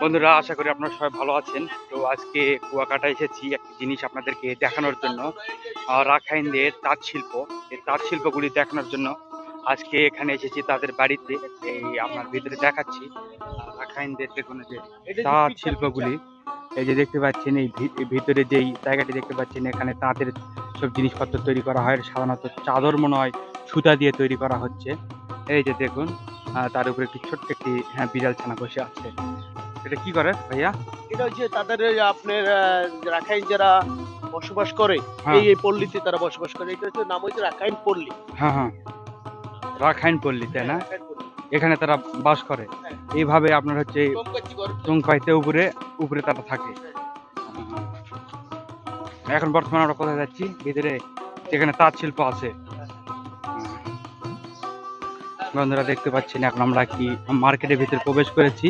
বন্ধুরা, আশা করি আপনারা সবাই ভালো আছেন। তো আজকে কুয়াকাটা এসেছি একটি জিনিস আপনাদেরকে দেখানোর জন্য। রাখাইনদের তাঁত শিল্প। এই তাঁত শিল্পগুলি দেখানোর জন্য আজকে এখানে এসেছি তাদের বাড়িতে। এই আপনার ভিতরে দেখাচ্ছি রাখাইনদের দেখুন যে তাঁত শিল্পগুলি। এই যে দেখতে পাচ্ছেন, এই ভিতরে যেই জায়গাটি দেখতে পাচ্ছেন, এখানে তাঁতের সব জিনিসপত্র তৈরি করা হয়। সাধারণত চাদর মনে হয় সুতা দিয়ে তৈরি করা হচ্ছে। এই যে দেখুন তার উপরে একটি ছোট্ট একটি হ্যাঁ বিড়াল ছানা বসে আছে। এটা কি করে ভাইয়া? এটা হচ্ছে তাদের আপনার রাখাইন যারা বসবাস করে হ্যাঁ। এই এই পল্লীতে তারা বসবাস করে। এটা হচ্ছে নাম হচ্ছে রাখাইন পল্লী। হ্যাঁ হ্যাঁ। রাখাইন পল্লী তাই না? এখানে তারা বাস করে। হ্যাঁ। এইভাবে আপনার হচ্ছে টঙ্কাইতে উপরে উপরে তারা থাকে। এখন বর্তমানে আমরা কোথায় যাচ্ছি? ভিতরে যেখানে তাঁত শিল্প আছে। বন্ধুরা দেখতে পাচ্ছেন এখন আমরা কি মার্কেটের ভিতরে প্রবেশ করেছি।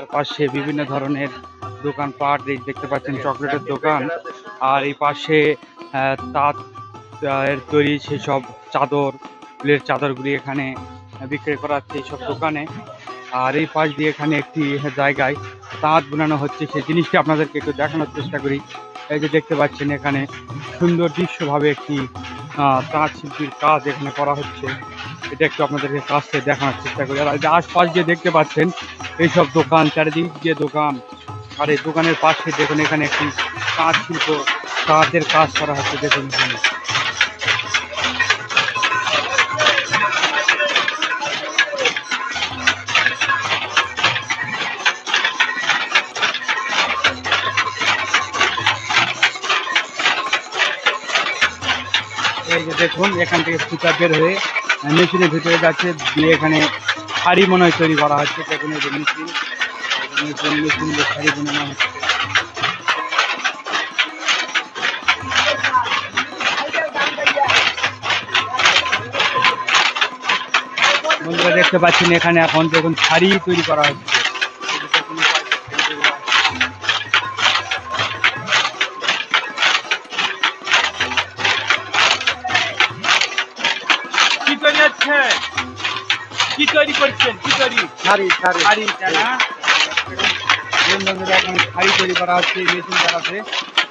তার পাশে বিভিন্ন ধরনের দোকানপাট দেখতে পাচ্ছেন, চকলেটের দোকান। আর এই পাশে তাঁত এর তৈরি সেসব চাদর, ফুলের চাদরগুলি এখানে বিক্রি করা হচ্ছে এইসব দোকানে। আর এই পাশ দিয়ে এখানে একটি জায়গায় তাঁত বোনানো হচ্ছে। সেই জিনিসটি আপনাদেরকে একটু দেখানোর চেষ্টা করি। এই যে দেখতে পাচ্ছেন এখানে সুন্দর দৃশ্যভাবে একটি তাঁত শিল্পীর কাজ এখানে করা হচ্ছে। এটা একটু আপনাদেরকে কাছ থেকে দেখানোর চেষ্টা করি। আর আশপাশ যে দেখতে পাচ্ছেন, এইসব দোকান, চারিদিক যে দোকান, আর এই দোকানের পাশে দেখুন এখানে একটি তাঁত শিল্প তাঁতের কাজ করা হচ্ছে দেখুন এখানে। এই যে দেখুন, এখান থেকে সুতা বের হয়ে মেশিনের ভিতরে যাচ্ছে, দিয়ে এখানে শাড়ি মনে হয় তৈরি করা হচ্ছে। দেখুন এই যে মেশিন। মেশিন শাড়ি বানানো হচ্ছে। বন্ধুরা, দেখতে পাচ্ছেন এখানে এখন দেখুন শাড়ি তৈরি করা হচ্ছে। তৈরি হচ্ছে কি তৈরি করছেন? কি তৈরি? শাড়ি শাড়ি। শাড়ি তাই না? দেখুন বন্ধুরা এখন শাড়ি তৈরি করা হচ্ছে মেশিন চালাতে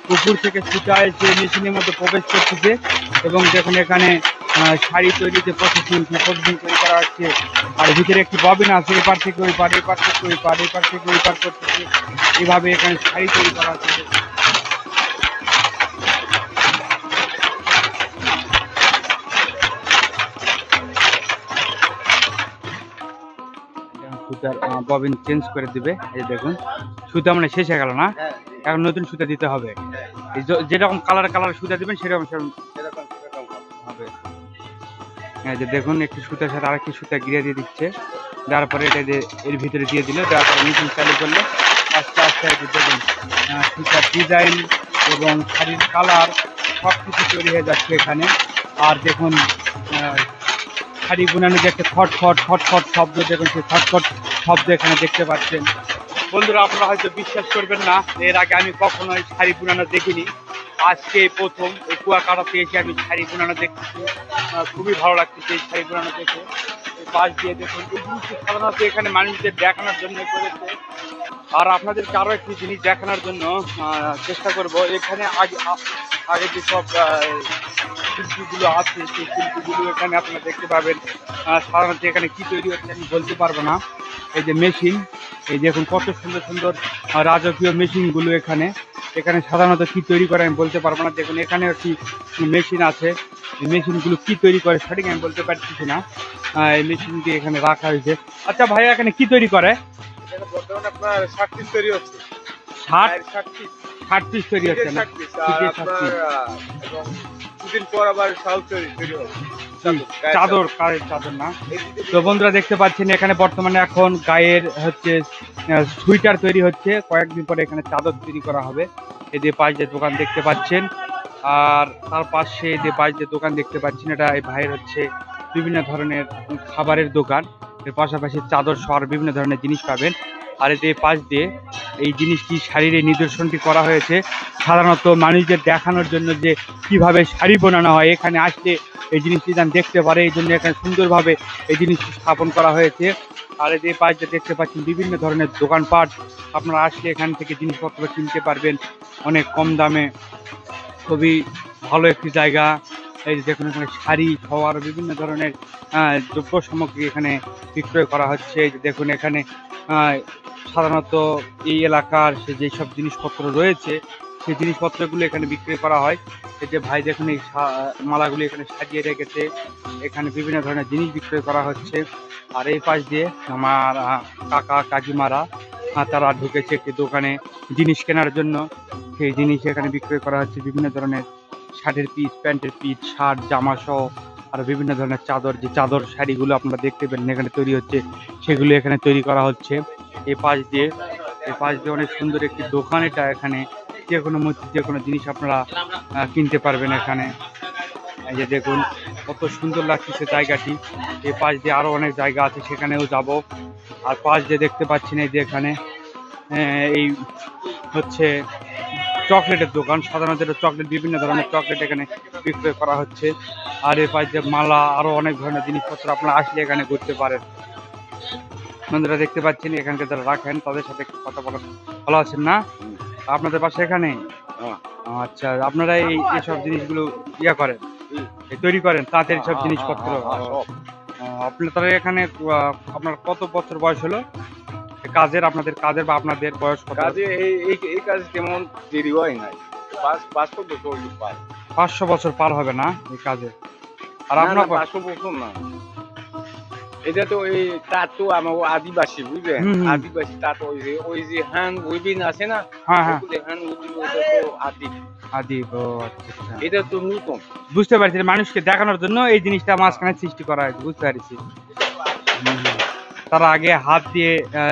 পুকুর থেকে সুতা এসে মেশিনের মধ্যে প্রবেশ করতেছে এবং দেখুন এখানে শাড়ি তৈরিতে প্রসেসিং প্রসেসিং তৈরি করা হচ্ছে। আর ভিতরে একটি ববিন আছে এপার থেকে ওই পার এপার থেকে ওই পার এপার থেকে ওই পার করতেছে। এইভাবে এখানে শাড়ি তৈরি করা হচ্ছে। সুতার ববিন চেঞ্জ করে দিবে। এই দেখুন সুতা মানে শেষ হয়ে গেল না? হ্যাঁ। এখন নতুন সুতা দিতে হবে। যেরকম কালার কালার সুতা দিবেন সেরকম সেরকম হবে। এই যে দেখুন একটি সুতার সাথে আরেকটি সুতা গিরে দিয়ে দিচ্ছে। দেওয়ার পরে এটা যে এর ভিতরে দিয়ে দিল। দেওয়ার পরে মেশিন চালু করলে। আস্তে আস্তে দেখুন সুতার ডিজাইন এবং শাড়ির কালার সব কিছু তৈরি হয়ে যাচ্ছে এখানে। আর দেখুন শাড়ি বুনানো যে একটা খট খট খট খট শব্দ দেখুন সেই খট খট শব্দ এখানে দেখতে পাচ্ছেন। বন্ধুরা, আপনারা হয়তো বিশ্বাস করবেন না, এর আগে আমি কখনো কখনোই শাড়ি বুনানো দেখিনি। আজকে এই প্রথম এই কুয়াকাটাতে এসে আমি শাড়ি বুনানো দেখতেছি। খুবই ভালো লাগতেছে এই শাড়ি বুনানো দেখে। পাশ দিয়ে দেখুন, এই জিনিসটি সাধারণত এখানে মানুষদের দেখানোর জন্য করেছে। আর আপনাদেরকে আরও একটি জিনিস দেখানোর জন্য চেষ্টা করব। এখানে আগে আগে যেসব শিল্পীগুলো আছে সেই শিল্পীগুলো এখানে আপনারা দেখতে পাবেন। সাধারণত এখানে কি তৈরি হচ্ছে আমি বলতে পারব না। এই যে মেশিন এই দেখুন কত সুন্দর সুন্দর রাজকীয় মেশিনগুলো এখানে। এখানে সাধারণত কি তৈরি করে আমি বলতে পারব না। দেখুন এখানে একটি মেশিন আছে। এই মেশিনগুলো কি তৈরি করে সঠিক আমি বলতে পারতেছি না। এই মেশিন দিয়ে এখানে রাখা হয়েছে। আচ্ছা ভাইয়া এখানে কি তৈরি করে? বর্তমানে আপনার ষাট পিস তৈরি হচ্ছে। ষাট? ষাট পিস। পিস তৈরি হচ্ছে না? এবং দুদিন পর আবার তৈরি হবে। চাদর কারের চাদর না? তো বন্ধুরা দেখতে পাচ্ছেন এখানে বর্তমানে এখন গায়ের হচ্ছে সুইটার তৈরি হচ্ছে। কয়েকদিন পরে এখানে চাদর তৈরি করা হবে। এই যে পাশ যে দোকান দেখতে পাচ্ছেন। আর তার পাশে যে পাশ যে দোকান দেখতে পাচ্ছেন এটা এই ভাইয়ের হচ্ছে বিভিন্ন ধরনের খাবারের দোকান। এর পাশাপাশি চাদর সর বিভিন্ন ধরনের জিনিস পাবেন। আর এই পাশ দিয়ে এই জিনিসটি শাড়ির এই নিদর্শনটি করা হয়েছে। সাধারণত মানুষদের দেখানোর জন্য যে কীভাবে শাড়ি বানানো হয়, এখানে আসলে এই জিনিসটি যেন দেখতে পারে, এই জন্য এখানে সুন্দরভাবে এই জিনিসটি স্থাপন করা হয়েছে। আর এই পাশে দেখতে পাচ্ছেন বিভিন্ন ধরনের দোকানপাট আপনারা আসলে এখান থেকে জিনিসপত্র কিনতে পারবেন অনেক কম দামে। খুবই ভালো একটি জায়গা। এই যে দেখুন, এখানে শাড়ি খাওয়ার বিভিন্ন ধরনের দ্রব্য সামগ্রী এখানে বিক্রয় করা হচ্ছে। এই যে দেখুন, এখানে সাধারণত এই এলাকার সে যেসব জিনিসপত্র রয়েছে সেই জিনিসপত্রগুলো এখানে বিক্রি করা হয়। এই যে ভাই দেখুন, এই মালাগুলি এখানে সাজিয়ে রেখেছে। এখানে বিভিন্ন ধরনের জিনিস বিক্রয় করা হচ্ছে। আর এই পাশ দিয়ে আমার কাকা কাকিমারা তারা ঢুকেছে একটি দোকানে জিনিস কেনার জন্য। সেই জিনিস এখানে বিক্রয় করা হচ্ছে। বিভিন্ন ধরনের শার্টের পিস প্যান্টের পিস শার্ট, জামা সহ আর বিভিন্ন ধরনের চাদর, যে চাদর শাড়িগুলো আপনারা দেখতে পেলেন এখানে তৈরি হচ্ছে, সেগুলো এখানে তৈরি করা হচ্ছে। এ পাশ দিয়ে এই পাশ দিয়ে অনেক সুন্দর একটি দোকান এটা এখানে যে কোনো মূর্তি যে কোনো জিনিস আপনারা কিনতে পারবেন এখানে। এই যে দেখুন, কত সুন্দর লাগছে সে জায়গাটি। এই পাশ দিয়ে আরও অনেক জায়গা আছে, সেখানেও যাব। আর পাশ দিয়ে দেখতে পাচ্ছেন এই যে এখানে এই হচ্ছে চকলেটের দোকান। সাধারণত এটা চকলেট, বিভিন্ন ধরনের চকলেট এখানে বিক্রয় করা হচ্ছে। আর এর পাশে যে মালা, আরও অনেক ধরনের জিনিসপত্র আপনারা আসলে এখানে ঘুরতে পারেন। বন্ধুরা, দেখতে পাচ্ছেন এখানকে যারা রাখেন, তাদের সাথে কথা বলা ভালো আছেন না? আপনাদের পাশে এখানে? হ্যাঁ। আচ্ছা আপনারা এই এইসব জিনিসগুলো ইয়া করেন তৈরি করেন তাঁতের সব হ্যাঁ, জিনিসপত্র? হ্যাঁ, সব। আপনার তাহলে এখানে আপনার কত বছর বয়স হলো? কাজের আপনাদের কাজের বা আপনাদের বয়স কত? কাজে এই এই এই কাজ তেমন দেরি হয় নাই। পাঁচ পাঁচশো বছর পার। পাঁচশো বছর পার হবে না এই কাজে? আর আপনার পাঁচশো বছর না। এটা তো এই তাঁত আমার আদিবাসী বুঝলে। আদিবাসী তাঁত ওই যে ওই যে হ্যান্ড উইভিং আছে না? হ্যাঁ হ্যাঁ। ওগুলো হ্যান্ড উইভিং ওটা তো আদি আদি ও আচ্ছা আচ্ছা। এটা তো নতুন। বুঝতে পারছি মানুষকে দেখানোর জন্য এই জিনিসটা মাঝখানে সৃষ্টি করা হয়েছে বুঝতে পারছি। তারা আগে হাত দিয়ে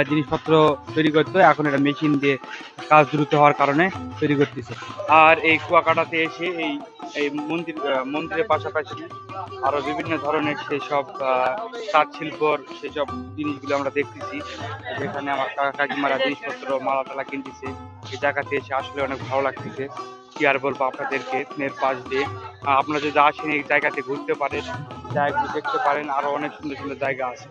জিনিসপত্র তৈরি করতো, এখন এটা মেশিন দিয়ে কাজ দ্রুত হওয়ার কারণে তৈরি করতেছে। আর এই কুয়াকাটাতে এসে এই এই মন্দির মন্দিরের পাশাপাশি আরও বিভিন্ন ধরনের সেসব তাঁত শিল্পর সেসব জিনিসগুলো আমরা দেখতেছি। যেখানে আমার কাকিমারা জিনিসপত্র মালা টালা কিনতেছে। এই জায়গাতে এসে আসলে অনেক ভালো লাগতেছে। কি আর বলব আপনাদেরকে, এর পাশ দিয়ে। আপনারা যদি আসেন এই জায়গাতে ঘুরতে পারেন জায়গাগুলো দেখতে পারেন, আরও অনেক সুন্দর সুন্দর জায়গা আছে।